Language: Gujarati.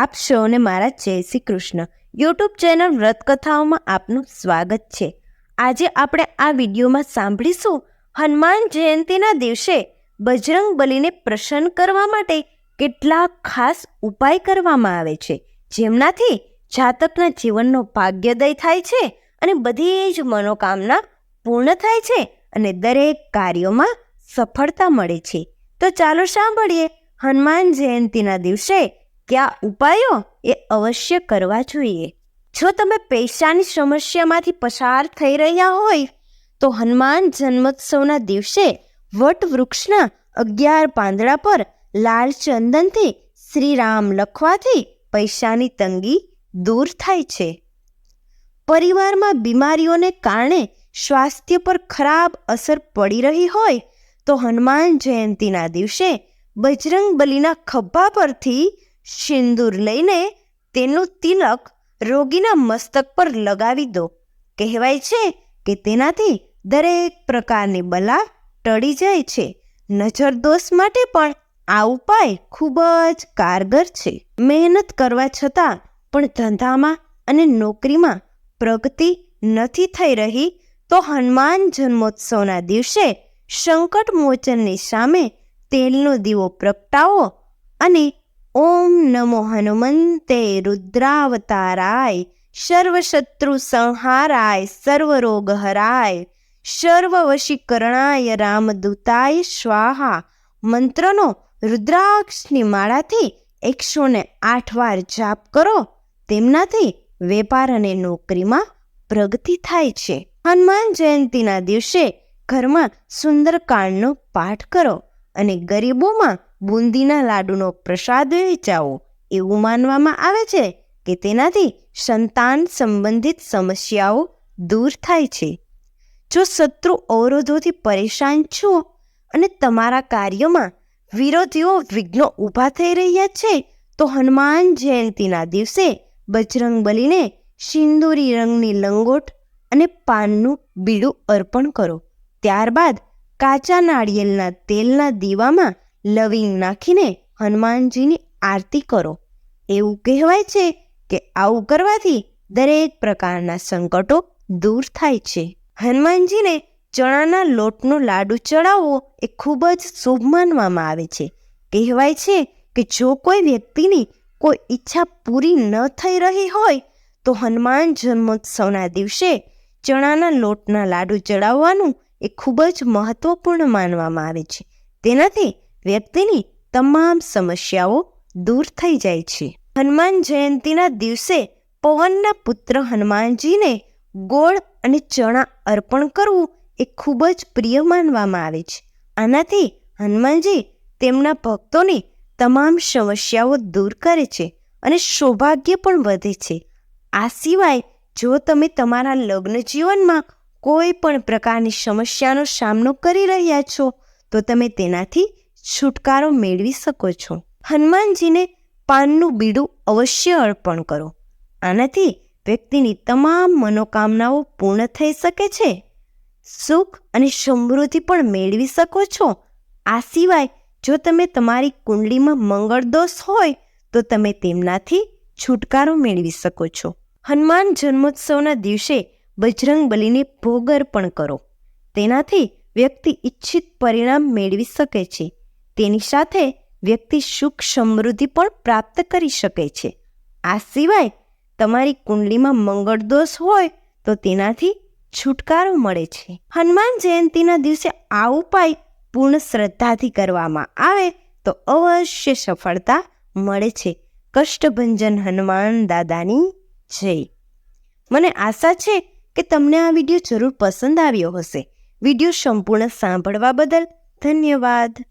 આપ સૌને મારા જય શ્રી કૃષ્ણ. યુટ્યુબ ચેનલ વ્રતકથાઓમાં આપનું સ્વાગત છે. આજે આપણે આ વિડીયોમાં સાંભળીશું હનુમાન જયંતીના દિવસે બજરંગ બલીને પ્રસન્ન કરવા માટે કેટલાક ખાસ ઉપાય કરવામાં આવે છે. જેમનાથી જાતકના જીવનનો ભાગ્યોદય થાય છે અને બધી જ મનોકામના પૂર્ણ થાય છે અને દરેક કાર્યોમાં સફળતા મળે છે. તો ચાલો સાંભળીએ હનુમાન જયંતીના દિવસે કયા ઉપાયો એ અવશ્ય કરવા જોઈએ? જો તમે પૈસાની સમસ્યામાંથી પસાર થઈ રહ્યા હોય, તો હનુમાન જન્મોત્સવના દિવસે વટવૃક્ષના અગિયાર પાંદડા પર લાલ ચંદનથી શ્રીરામ લખવાથી પૈસાની તંગી દૂર થાય છે. પરિવારમાં બીમારીઓને કારણે સ્વાસ્થ્ય પર ખરાબ અસર પડી રહી હોય, તો હનુમાન જયંતીના દિવસે બજરંગ બલીના ખભા પરથી સિંદૂર લઈને તેનું તિલક રોગીના મસ્તક પર લગાવી દો. કહેવાય છે કે તેનાથી દરેક પ્રકારની બલા ટળી જાય છે. નજર દોષ માટે પણ આ ઉપાય ખૂબ જ કારગર છે. મહેનત કરવા છતાં પણ ધંધામાં અને નોકરીમાં પ્રગતિ નથી થઈ રહી તો હનુમાન જન્મોત્સવના દિવસે સંકટ મોચનની સામે તેલનો દીવો પ્રગટાવો અને ઓમ નમો હનુમંતે રુદ્રાવતારાય, સર્વશત્રુ સંહારાય, સર્વરોગહરાય, સર્વવશીકરણાય સર્વ વશીકરણાય રામદૂતાય સ્વાહા. મંત્રનો રુદ્રાક્ષની માળાથી એકસો ને આઠ વાર જાપ કરો. તેમનાથી વેપાર અને નોકરીમાં પ્રગતિ થાય છે. હનુમાન જયંતીના દિવસે ઘરમાં સુંદરકાંડનો પાઠ કરો અને ગરીબોમાં બુંદીના લાડુનો પ્રસાદ વેચાવો. એવું માનવામાં આવે છે કે તેનાથી સંતાન સંબંધિત સમસ્યાઓ દૂર થાય છે. જો શત્રુ અવરોધોથી પરેશાન છો અને તમારા કાર્યમાં વિરોધીઓ વિઘ્નો ઊભા થઈ રહ્યા છે, તો હનુમાન જયંતીના દિવસે બજરંગ બલીને સિંદૂરી રંગની લંગોટ અને પાનનું બીડું અર્પણ કરો. ત્યારબાદ કાચા નાળિયેરના તેલના દીવામાં લવિંગ નાખીને હનુમાનજીની આરતી કરો. એવું કહેવાય છે કે આવું કરવાથી દરેક પ્રકારના સંકટો દૂર થાય છે. હનુમાનજીને ચણાના લોટનો લાડુ ચડાવવો એ ખૂબ જ શુભ માનવામાં આવે છે. કહેવાય છે કે જો કોઈ વ્યક્તિની કોઈ ઈચ્છા પૂરી ન થઈ રહી હોય તો હનુમાન જન્મોત્સવના દિવસે ચણાના લોટના લાડુ ચડાવવાનું એ ખૂબ જ મહત્વપૂર્ણ માનવામાં આવે છે. તેનાથી વ્યક્તિની તમામ સમસ્યાઓ દૂર થઈ જાય છે. હનુમાન જયંતીના દિવસે પવનના પુત્ર હનુમાનજીને ગોળ અને ચણા અર્પણ કરવું એ ખૂબ જ પ્રિય માનવામાં આવે છે. આનાથી હનુમાનજી તેમના ભક્તોની તમામ સમસ્યાઓ દૂર કરે છે અને સૌભાગ્ય પણ વધે છે. આ સિવાય જો તમે તમારા લગ્ન જીવનમાં કોઈ પણ પ્રકારની સમસ્યાનો સામનો કરી રહ્યા છો, તો તમે તેનાથી છુટકારો મેળવી શકો છો. હનુમાનજીને પાનનું બીડું અવશ્ય અર્પણ કરો. આનાથી વ્યક્તિની તમામ મનોકામનાઓ પૂર્ણ થઈ શકે છે. સુખ અને સમૃદ્ધિ પણ મેળવી શકો છો. આ સિવાય જો તમે તમારી કુંડલીમાં મંગળ દોષ હોય, તો તમે તેમનાથી છુટકારો મેળવી શકો છો. હનુમાન જન્મોત્સવના દિવસે બજરંગ બલીને ભોગ અર્પણ કરો. તેનાથી વ્યક્તિ ઈચ્છિત પરિણામ મેળવી શકે છે. તેની સાથે વ્યક્તિ સુખ સમૃદ્ધિ પણ પ્રાપ્ત કરી શકે છે. આ સિવાય તમારી કુંડલીમાં મંગળ દોષ હોય તો તેનાથી છુટકારો મળે છે. હનુમાન જયંતીના દિવસે આ ઉપાય પૂર્ણ શ્રદ્ધાથી કરવામાં આવે તો અવશ્ય સફળતા મળે છે. કષ્ટભંજન હનુમાન દાદાની જય. મને આશા છે કે તમને આ વીડિયો જરૂર પસંદ આવ્યો હશે. વીડિયો સંપૂર્ણ સાંભળવા બદલ ધન્યવાદ.